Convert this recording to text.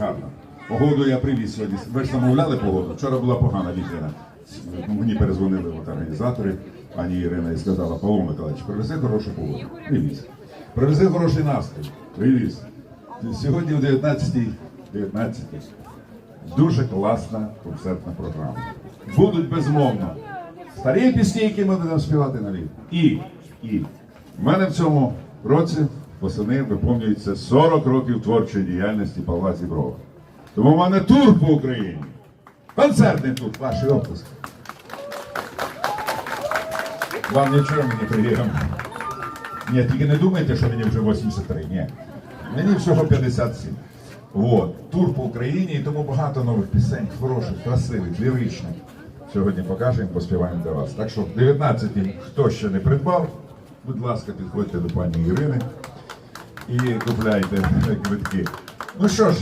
Гарно. Погоду я привіз сьогодні. Ви ж замовляли погоду? Вчора була погана вітряна. Мені перезвонили от організатори, пані Ірина, і сказала, Павло Миколаївич, привези хорошу погоду. Привіз. Привези хороший настрій. Привіз. Сьогодні о 19-й, 19 дуже класна концертна програма. Будуть безмовно старі пісні, які ми будемо співати нові. І, і в мене в цьому році восени виповнюється 40 років творчої діяльності Павла Зіброва. Тому в мене тур по Україні. Концертний тур, ваші оплески. Вам нічого мені приємно. Ні, тільки не думайте, що мені вже 83. Ні. Мені всього 57. От. Тур по Україні і тому багато нових пісень, хороших, красивих, ліричних. Сьогодні покажемо, поспіваємо для вас. Так що в 19 хто ще не придбав, будь ласка, підходьте до пані Ірини і купляйте квитки. Ну що ж,